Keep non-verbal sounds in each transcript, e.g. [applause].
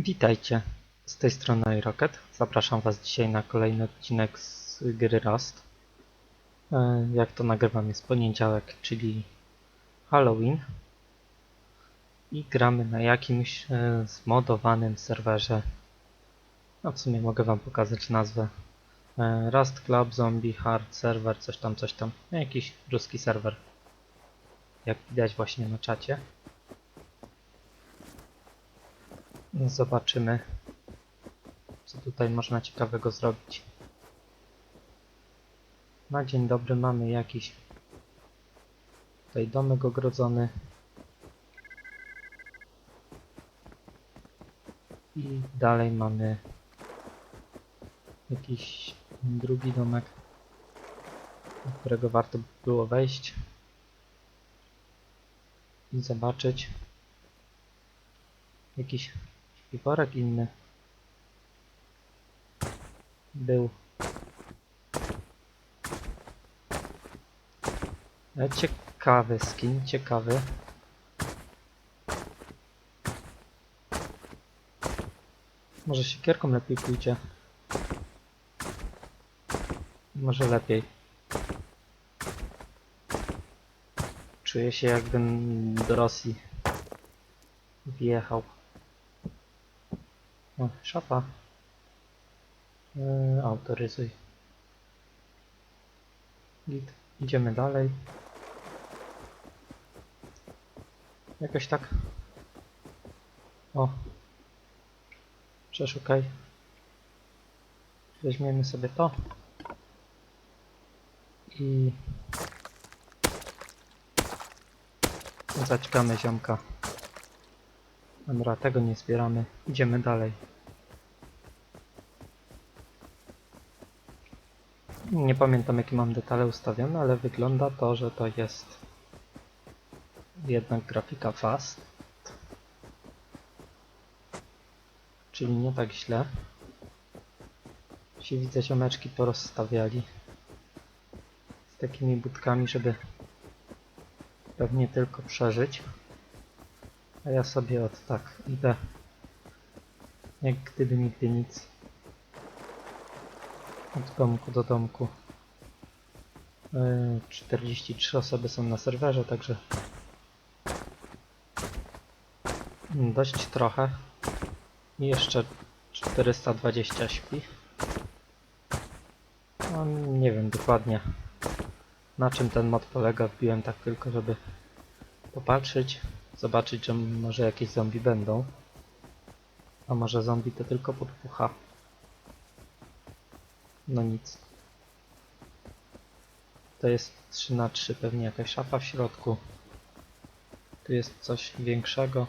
Witajcie, z tej strony iRocket. Zapraszam Was dzisiaj na kolejny odcinek z gry Rust. E, Jak to nagrywam jest poniedziałek, czyli Halloween. I gramy na jakimś e, zmodowanym serwerze. No w sumie mogę Wam pokazać nazwę. E, Rust Club Zombie Hard Server, coś tam, coś tam. No, Jakiś ruski serwer. Jak widać właśnie na czacie. Zobaczymy, co tutaj można ciekawego zrobić. Na dzień dobry mamy jakiś tutaj domek ogrodzony. I dalej mamy jakiś drugi domek, do którego warto by było wejść i zobaczyć. Jakiś śpiworek inny był. Ale ciekawy skin, ciekawy. Może siekierką lepiej pójdzie. Może lepiej. Czuję się jakbym do Rosji wjechał. O, szapa. Yy, autoryzuj. Git. Idziemy dalej. Jakoś tak. O. Przeszukaj. Weźmiemy sobie to. I... Zaćkamy ziomka. Dobra, tego nie zbieramy. Idziemy dalej. Nie pamiętam jakie mam detale ustawione, ale wygląda to, że to jest jednak grafika fast. Czyli nie tak źle. Się widzę ziomeczki porozstawiali z takimi budkami, żeby pewnie tylko przeżyć. A ja sobie od tak idę jak gdyby nigdy nic. Od domku do domku. Yy, 43 osoby są na serwerze, także dość trochę. I jeszcze 420 śpi. No, nie wiem dokładnie na czym ten mod polega. Wbiłem tak tylko, żeby popatrzeć, zobaczyć, że może jakieś zombie będą. A może zombie to tylko podpucha. No nic. To jest 3 na 3 pewnie jakaś szafa w środku. Tu jest coś większego.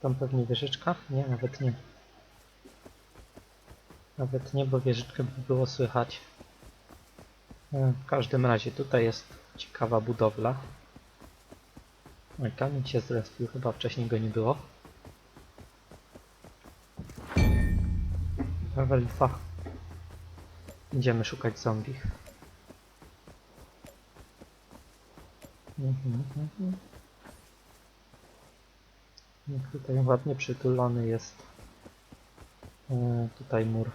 Tam pewnie wieżyczka? Nie, nawet nie. Nawet nie, bo wieżyczkę by było słychać. E, W każdym razie tutaj jest ciekawa budowla. Oj, kamień się zrespił, chyba wcześniej go nie było. 2. Idziemy szukać zombie. Mhm, mhm. Tutaj ładnie przytulony jest e, tutaj mur.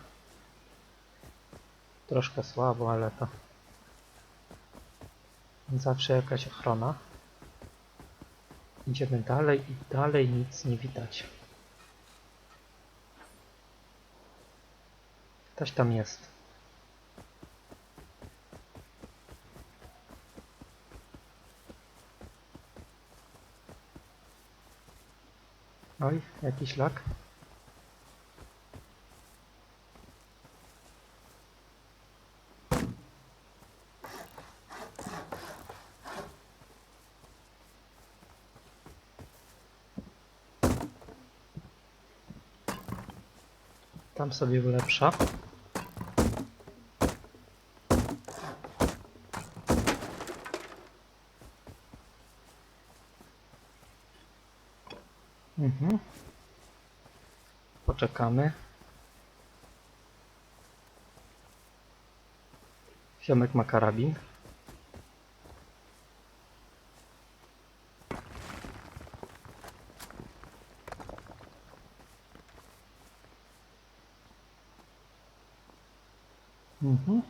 Troszkę słabo, ale to zawsze jakaś ochrona. Idziemy dalej i dalej nic nie widać. Ktoś tam jest. Oj, jakiś lak. Tam sobie ulepsza. Mhm. Poczekamy. Ziomek ma karabin. Mhm.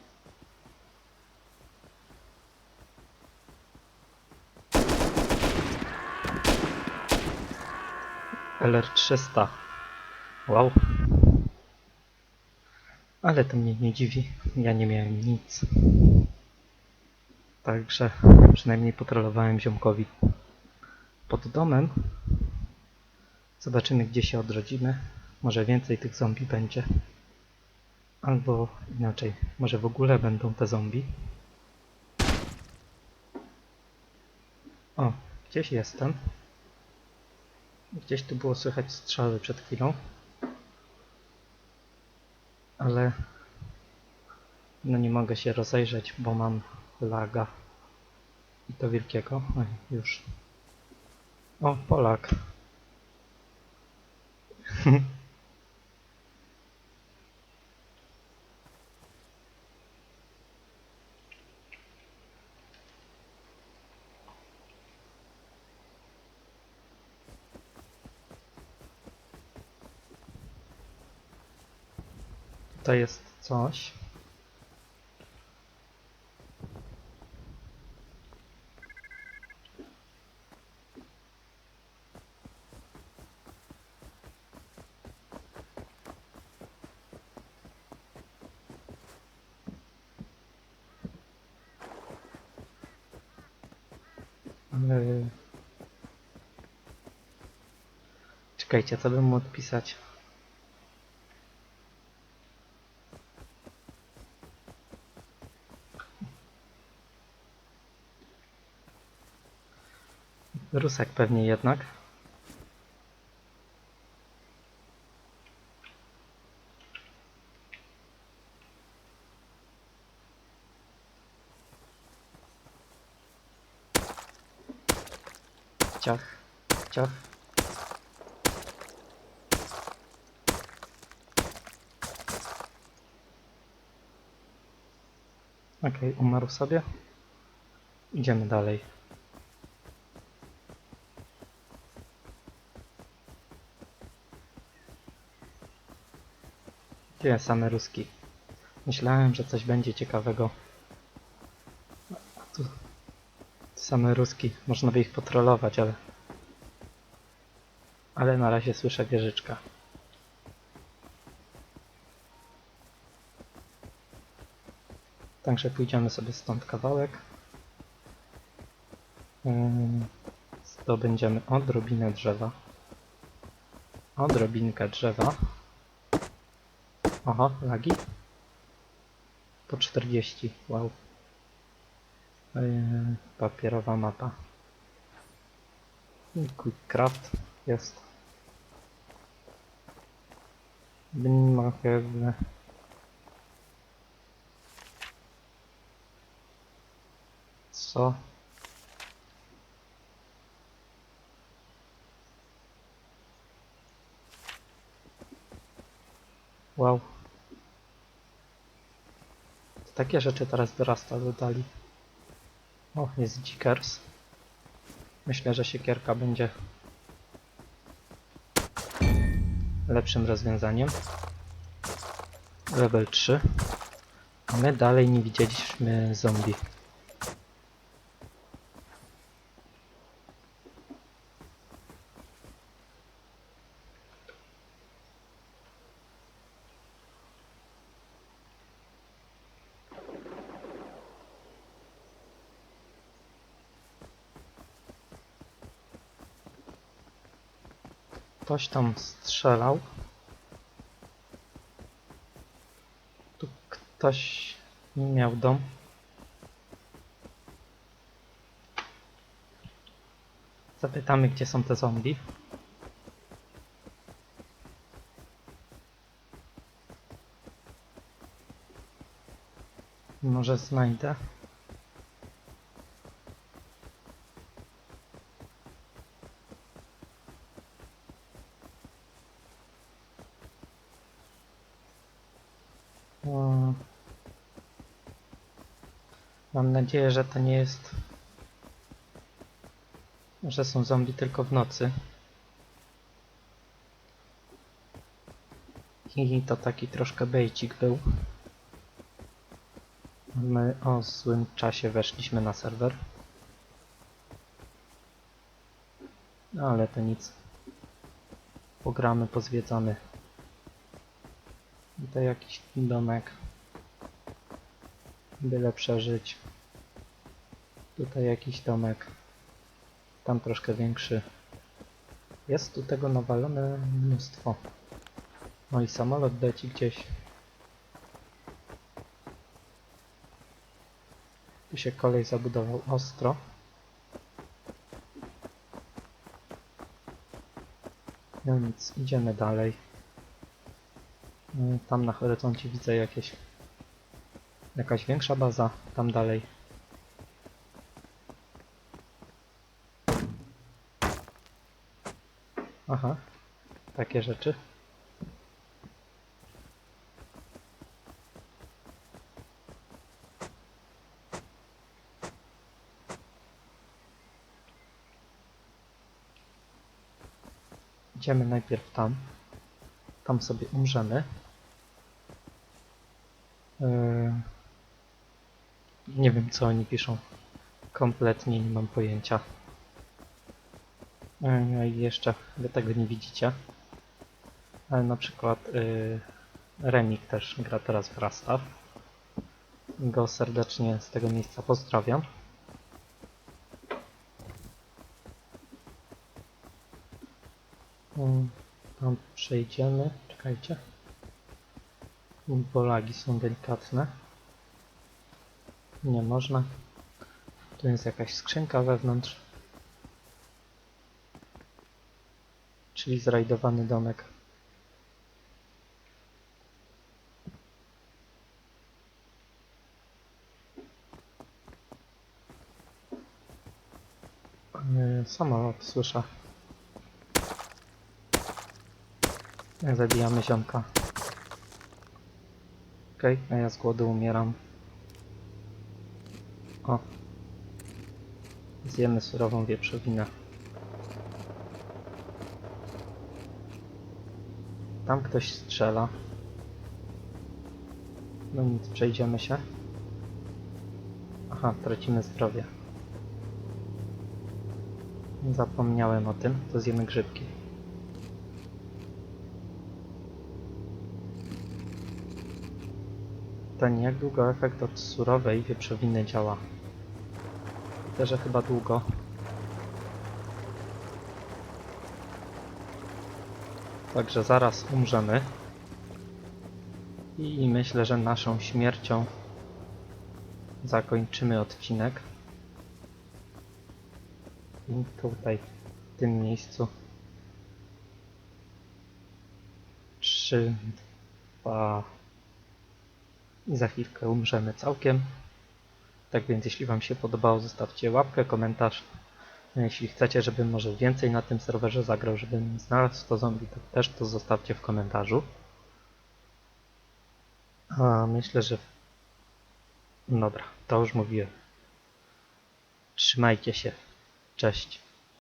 LR300. Wow. Ale to mnie nie dziwi. Ja nie miałem nic. Także przynajmniej potrolowałem ziomkowi pod domem. Zobaczymy gdzie się odrodzimy. Może więcej tych zombie będzie. Albo inaczej, może w ogóle będą te zombie. O, gdzieś jestem. Gdzieś tu było słychać strzały przed chwilą. Ale no nie mogę się rozejrzeć, bo mam laga. I to wielkiego. Oj, już. O, Polak. [laughs] Tutaj jest coś. Czekajcie, co bym mu odpisać? Rusek pewnie jednak. Ciach, ciach. Okej, umarł sobie. Idziemy dalej. Gdzie same ruski? Myślałem, że coś będzie ciekawego. Tu same ruski. Można by ich potrolować, ale... Ale na razie słyszę wieżyczka. Także pójdziemy sobie stąd kawałek. Yy, Zdobędziemy odrobinę drzewa. Odrobinkę drzewa. Oho, lagi. Po 40, wow. Yy, papierowa mapa. Quick craft jest. Chyba. Co? Wow. Takie rzeczy teraz wyrasta dodali. O, jest Jiggers. Myślę, że siekierka będzie lepszym rozwiązaniem. Level 3. A my dalej nie widzieliśmy zombie. Ktoś tam strzelał. Tu ktoś miał dom. Zapytamy, gdzie są te zombie. Może znajdę. Mam nadzieję, że to nie jest. że są zombie tylko w nocy. I to taki troszkę bejcik był. My o złym czasie weszliśmy na serwer. No ale to nic. Pogramy, pozwiedzamy. Tutaj jakiś domek. Byle przeżyć. Tutaj jakiś domek. Tam troszkę większy. Jest tu tego nawalone mnóstwo. No i samolot leci gdzieś. Tu się kolej zabudował ostro. No nic, idziemy dalej. Y, Tam na horyzoncie widzę jakieś jakaś większa baza, tam dalej. Aha, takie rzeczy. Idziemy najpierw tam. Tam sobie umrzemy. Nie wiem co oni piszą. Kompletnie nie mam pojęcia. Yy, I jeszcze wy tego nie widzicie. Ale na przykład yy, Remik też gra teraz w Rasta. Go serdecznie z tego miejsca pozdrawiam. Mm, Tam przejdziemy. Czekajcie. Bo lagi są delikatne. Nie można. Tu jest jakaś skrzynka wewnątrz. Czyli zrajdowany domek. Yy, Samolot słyszę. Zabijamy ziomka. Okej, a ja z głodu umieram. O. Zjemy surową wieprzowinę. Tam ktoś strzela. No nic, przejdziemy się. Aha, tracimy zdrowie. Zapomniałem o tym, to zjemy grzybki. Ten jak długo efekt od surowej wieprzowiny działa? Myślę, że chyba długo. Także zaraz umrzemy. I myślę, że naszą śmiercią zakończymy odcinek. I tutaj, w tym miejscu. Trzy, dwa, i za chwilkę umrzemy całkiem. Tak więc jeśli Wam się podobało, zostawcie łapkę, komentarz. No, Jeśli chcecie, żebym może więcej na tym serwerze zagrał, żebym znalazł to zombie, to też to zostawcie w komentarzu. A myślę, że... Dobra, to już mówiłem. Trzymajcie się. Cześć.